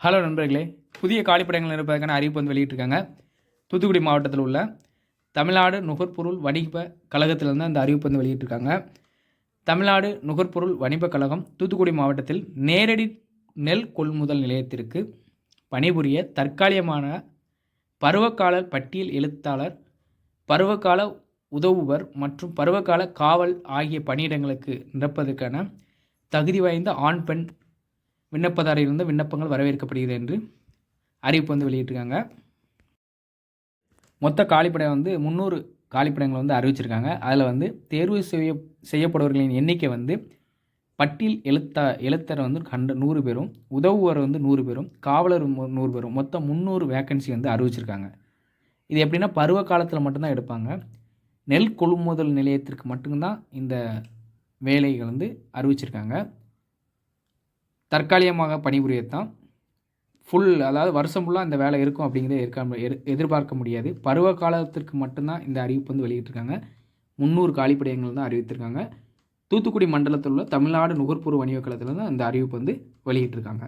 Hello நண்பர்களே புதிய காலிப்படங்கள் இருப்பதற்கான அறிவிப்பு வந்து வெளியிட்டிருக்காங்க. தூத்துக்குடி மாவட்டத்தில் உள்ள தமிழ்நாடு நுகர்பொருள் வணிக கழகத்திலிருந்து அந்த அறிவிப்பு வந்து வெளியிட்டிருக்காங்க. தமிழ்நாடு நுகர்பொருள் வணிக கழகம் தூத்துக்குடி மாவட்டத்தில் நேரடி நெல் கொள்முதல் நிலையத்திற்கு பணிபுரிய தற்காலிகமான பருவகால பட்டியல் எழுத்தாளர் பருவகால உதவுவர் மற்றும் பருவகால காவல் ஆகிய பணியிடங்களுக்கு நிரப்பதற்கான தகுதி வாய்ந்த ஆண் பெண் விண்ணப்பதாரிலிருந்து விண்ணப்பங்கள் வரவேற்கப்படுகிறது என்று அறிவிப்பு வந்து வெளியிட்டிருக்காங்க. மொத்த காலிப்படை வந்து முந்நூறு காலிப்படங்களை வந்து அறிவிச்சிருக்காங்க. அதில் வந்து தேர்வு செய்ய செய்யப்படுபவர்களின் எண்ணிக்கை வந்து பட்டியல் எழுத்தா எழுத்தர் வந்து கண்ட நூறு பேரும் உதவுவர் வந்து நூறு பேரும் காவலர் நூறு பேரும் மொத்தம் முந்நூறு வேக்கன்சி வந்து அறிவிச்சிருக்காங்க. இது எப்படின்னா பருவ காலத்தில் மட்டும்தான் எடுப்பாங்க. நெல் கொள்முதல் நிலையத்திற்கு மட்டும்தான் இந்த வேலைகள் வந்து அறிவிச்சிருக்காங்க. தற்காலிகமாக பணிபுரியத்தான். ஃபுல் அதாவது வருஷம் ஃபுல்லாக இந்த வேலை இருக்கும் அப்படிங்கிறத இருக்க எதிர்பார்க்க முடியாது. பருவ காலத்திற்கு மட்டும்தான் இந்த அறிவிப்பு வந்து வெளியிட்டிருக்காங்க. முந்நூறு காலிப்படையங்கள் தான் அறிவித்திருக்காங்க. தூத்துக்குடி மண்டலத்தில் உள்ள தமிழ்நாடு நுகர்பூர் வணிக கழகத்தில் தான் இந்த அறிவிப்பு வந்து வெளியிட்டிருக்காங்க.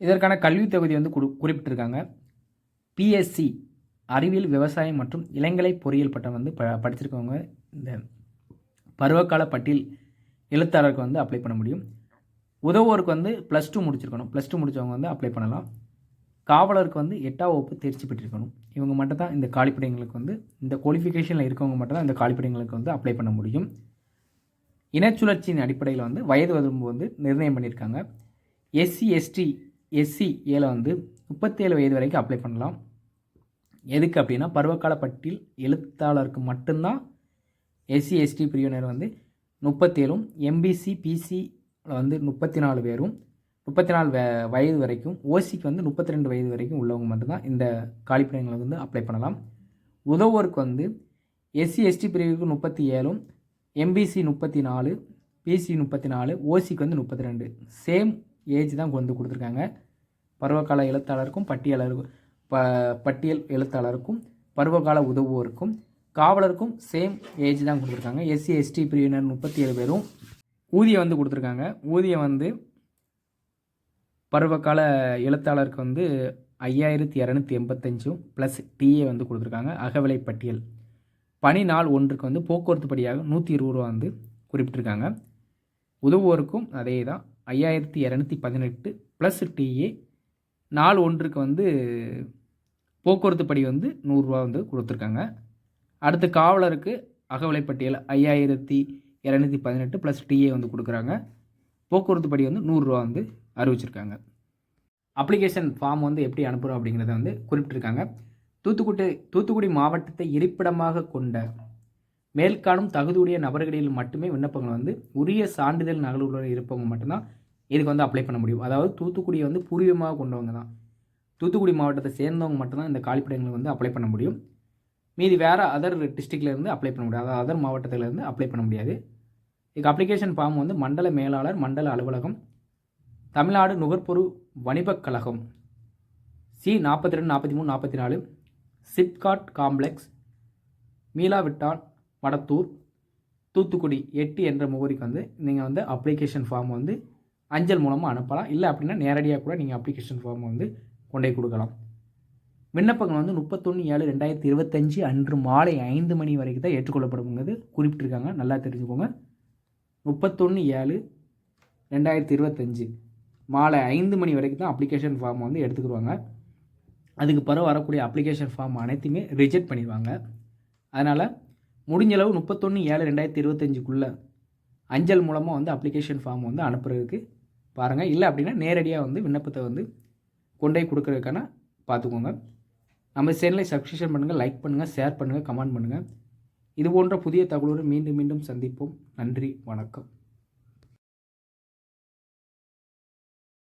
இதற்கான கல்வித் தகுதி வந்து குறி குறிப்பிட்டிருக்காங்க. பிஎஸ்சி அறிவியல் விவசாயம் மற்றும் இளங்கலை பொறியியல் பட்டம் வந்து ப படிச்சிருக்கவங்க இந்த பருவகால பட்டியல் எழுத்தாளருக்கு வந்து அப்ளை பண்ண முடியும். உதவோருக்கு வந்து ப்ளஸ் டூ முடிச்சிருக்கணும். ப்ளஸ் டூ முடித்தவங்க வந்து அப்ளை பண்ணலாம். காவலருக்கு வந்து எட்டாம் வகுப்பு தேர்ச்சி பெற்றிருக்கணும். இவங்க மட்டும் தான் இந்த காலிப்படைங்களுக்கு வந்து இந்த குவாலிஃபிகேஷனில் இருக்கவங்க மட்டும் தான் இந்த காலிப்படைங்களுக்கு வந்து அப்ளை பண்ண முடியும். இனச்சுழற்சியின் அடிப்படையில் வந்து வயது வரம்பு வந்து நிர்ணயம் பண்ணியிருக்காங்க. எஸ்சி எஸ்டி எஸ்சி ஏல வந்து முப்பத்தேழு வயது வரைக்கும் அப்ளை பண்ணலாம். எதுக்கு அப்படின்னா பருவகால பட்டியல் எழுத்தாளருக்கு மட்டும்தான் எஸ்சி எஸ்டி பிரிவினர் வந்து முப்பத்தேழும் எம்பிசி பிசியில் வந்து முப்பத்தி நாலு பேரும் முப்பத்தி நாலு வ வயது வரைக்கும் ஓசிக்கு வந்து முப்பத்தி ரெண்டு வயது வரைக்கும் உள்ளவங்க மட்டும்தான் இந்த காலிப்பிடங்களை வந்து அப்ளை பண்ணலாம். உதவோருக்கு வந்து எஸ்சி எஸ்டி பிரிவுக்கு முப்பத்தி ஏழும் எம்பிசி முப்பத்தி நாலு பிசி முப்பத்தி நாலு ஓசிக்கு வந்து முப்பத்தி ரெண்டு சேம் ஏஜ் தான் கொண்டு கொடுத்துருக்காங்க. பருவகால எழுத்தாளருக்கும் பட்டியலருக்கும் ப பட்டியல் எழுத்தாளருக்கும் பருவகால உதவுவோருக்கும் காவலருக்கும் சேம் ஏஜ் தான் கொடுத்துருக்காங்க. எஸ்சி எஸ்டி பிரிவினர் முப்பத்தி ஏழு பேரும். ஊதியம் வந்து கொடுத்துருக்காங்க. ஊதியம் வந்து பருவகால எழுத்தாளருக்கு வந்து ஐயாயிரத்தி இரநூத்தி எண்பத்தஞ்சும் ப்ளஸ் டிஏ வந்து கொடுத்துருக்காங்க. அகவிலை பட்டியல். பணி நாள் ஒன்றுக்கு வந்து போக்குவரத்து படியாக நூற்றி இருபது ரூபா வந்து குறிப்பிட்டிருக்காங்க. உதவுவோருக்கும் அதே தான் ஐயாயிரத்தி இரநூத்தி பதினெட்டு ப்ளஸ் டிஏ நாள் ஒன்றுக்கு வந்து போக்குவரத்து படி வந்து நூறுரூவா வந்து கொடுத்துருக்காங்க. அடுத்து காவலருக்கு அகவிலைப்பட்டியல் ஐயாயிரத்தி இரநூத்தி பதினெட்டு ப்ளஸ் டிஏ வந்து கொடுக்குறாங்க. போக்குவரத்து படி வந்து நூறுரூவா வந்து அறிவிச்சிருக்காங்க. அப்ளிகேஷன் ஃபார்ம் வந்து எப்படி அனுப்புகிறோம் அப்படிங்கிறத வந்து குறிப்பிட்டிருக்காங்க. தூத்துக்குடி தூத்துக்குடி மாவட்டத்தை இருப்பிடமாக கொண்ட மேல்காணும் தகுதியுடைய நபர்களில் மட்டுமே விண்ணப்பங்கள் வந்து உரிய சான்றிதழ் நகலுடன் இருப்பவங்க மட்டும்தான் இதுக்கு வந்து அப்ளை பண்ண முடியும். அதாவது தூத்துக்குடியை வந்து பூர்வீகமாக கொண்டவங்க தான். தூத்துக்குடி மாவட்டத்தை சேர்ந்தவங்க மட்டும்தான் இந்த காலிப்படைங்களுக்கு வந்து அப்ளை பண்ண முடியும். மீதி வேறு அதர் டிஸ்ட்ரிக்ட்லேருந்து அப்ளை பண்ண முடியாது. அதாவது அதர் மாவட்டத்திலேருந்து அப்ளை பண்ண முடியாது. இதுக்கு அப்ளிகேஷன் ஃபார்ம் வந்து மண்டல மேலாளர் மண்டல அலுவலகம் தமிழ்நாடு நுகர்பொருள் வணிபக் கழகம். சி நாற்பத்தி ரெண்டு நாற்பத்தி மூணு நாற்பத்தி நாலு சிப்காட் காம்ப்ளெக்ஸ் மீலாவிட்டான் வடத்தூர் தூத்துக்குடி எட்டு என்ற முகவரிக்கு வந்து நீங்கள் வந்து அப்ளிகேஷன் ஃபார்ம் வந்து அஞ்சல் மூலமாக அனுப்பலாம். இல்லை அப்படின்னா நேரடியாக கூட நீங்கள் அப்ளிகேஷன் ஃபார்ம் வந்து கொண்டே கொடுக்கலாம். விண்ணப்பங்கள் வந்து முப்பத்தொன்று ஏழு ரெண்டாயிரத்தி இருபத்தஞ்சி அன்று மாலை ஐந்து மணி வரைக்கும் தான் ஏற்றுக்கொள்ளப்படுங்கிறது குறிப்பிட்டிருக்காங்க. நல்லா தெரிஞ்சுக்கோங்க. முப்பத்தொன்று ஏழு ரெண்டாயிரத்தி இருபத்தஞ்சி மாலை ஐந்து மணி வரைக்கும் தான் அப்ளிகேஷன் ஃபார்ம் வந்து எடுத்துக்கிடுவாங்க. அதுக்கு பிறகு வரக்கூடிய அப்ளிகேஷன் ஃபார்ம் அனைத்தையுமே ரிஜெக்ட் பண்ணிடுவாங்க. அதனால் முடிஞ்சளவு முப்பத்தொன்று ஏழு ரெண்டாயிரத்தி இருபத்தஞ்சுக்குள்ளே அஞ்சல் மூலமாக வந்து அப்ளிகேஷன் ஃபார்ம் வந்து அனுப்புகிறதுக்கு பாருங்கள் இல்லை அப்படின்னா நேரடியாக வந்து விண்ணப்பத்தை வந்து கொண்டு போய் பார்த்துக்கோங்க. நம்ம சேனலை சப்ஸ்கிரிப்ஷன் பண்ணுங்கள் லைக் பண்ணுங்கள் ஷேர் பண்ணுங்கள் கமெண்ட் பண்ணுங்கள் இது போன்ற புதிய தகவலோடு மீண்டும் மீண்டும் சந்திப்போம். நன்றி வணக்கம்.